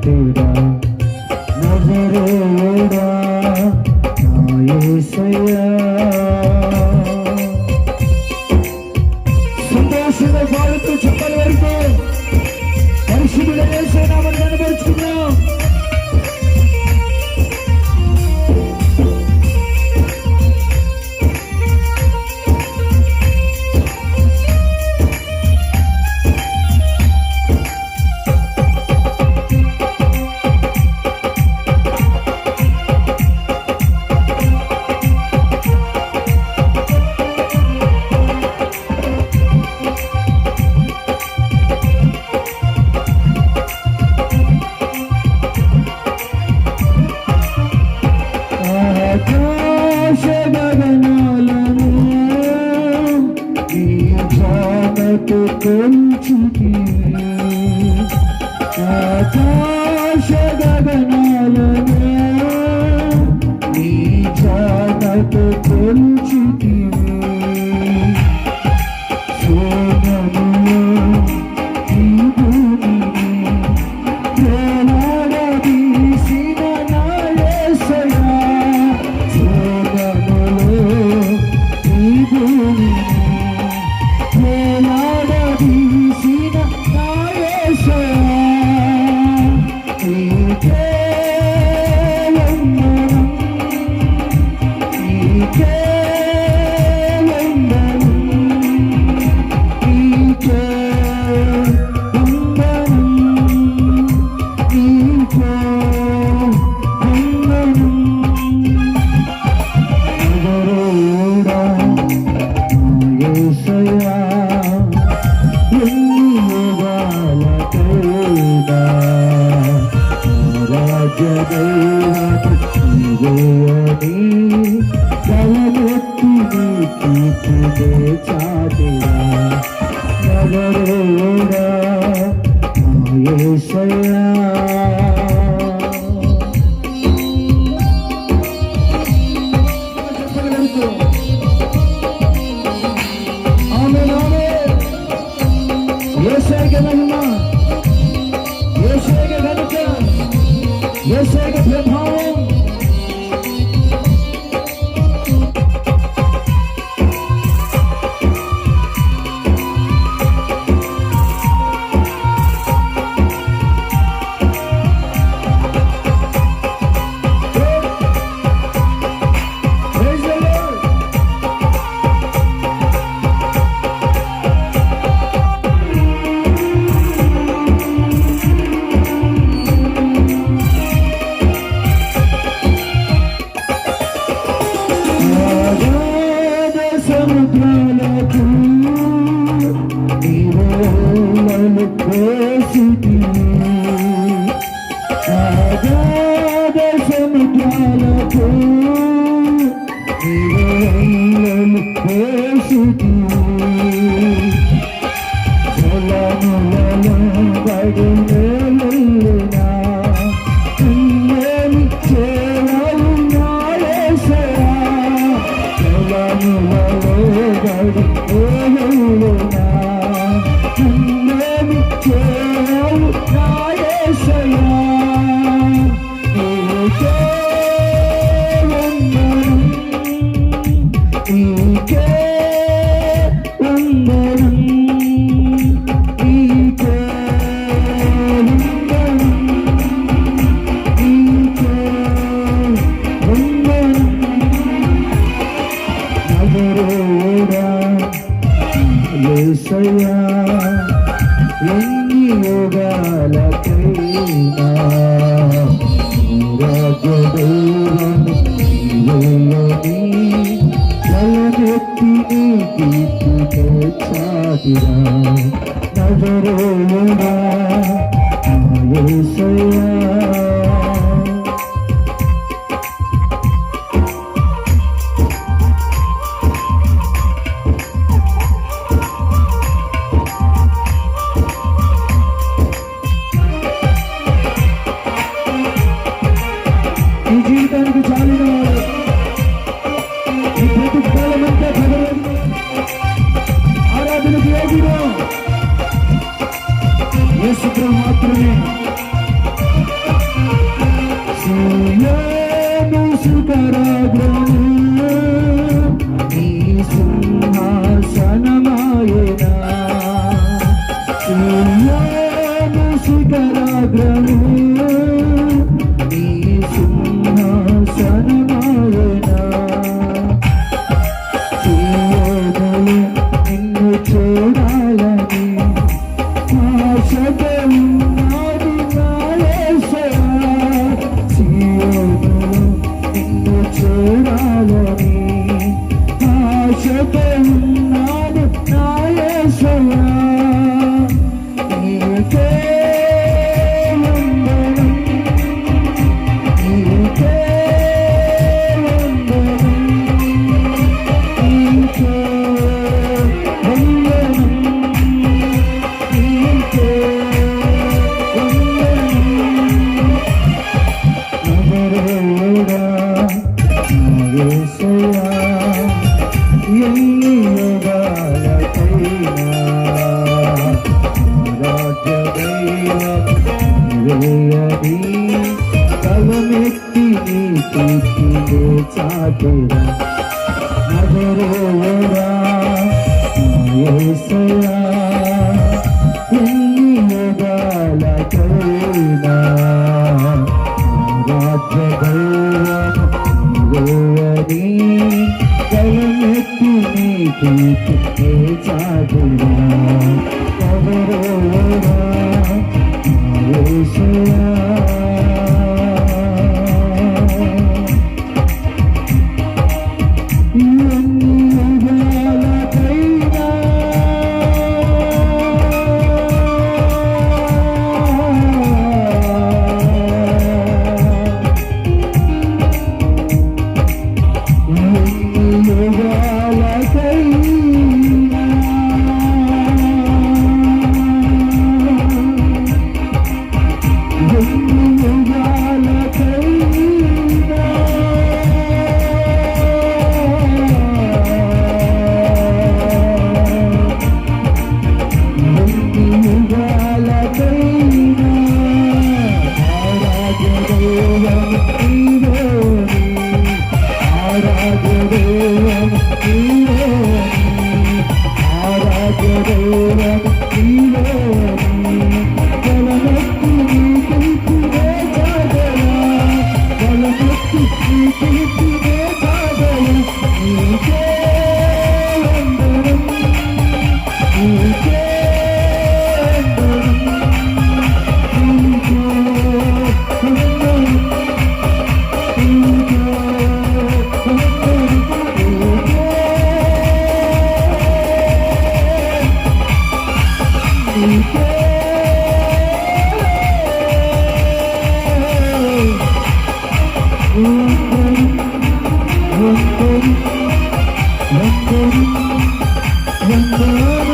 do that. I'm not going to be together. கண்ணுக்கே కరుణరోడా ఏసయ్యా ఎన్ని యోగాలకైనా తలనెత్తిని కీర్తితో చాటిరా నగరోడా ఏసయ్యా సుకరాగ్రహం తీయది కవమెత్తి నీ కూర్చులో చాటురా. నగరోరా Thank you. Oh,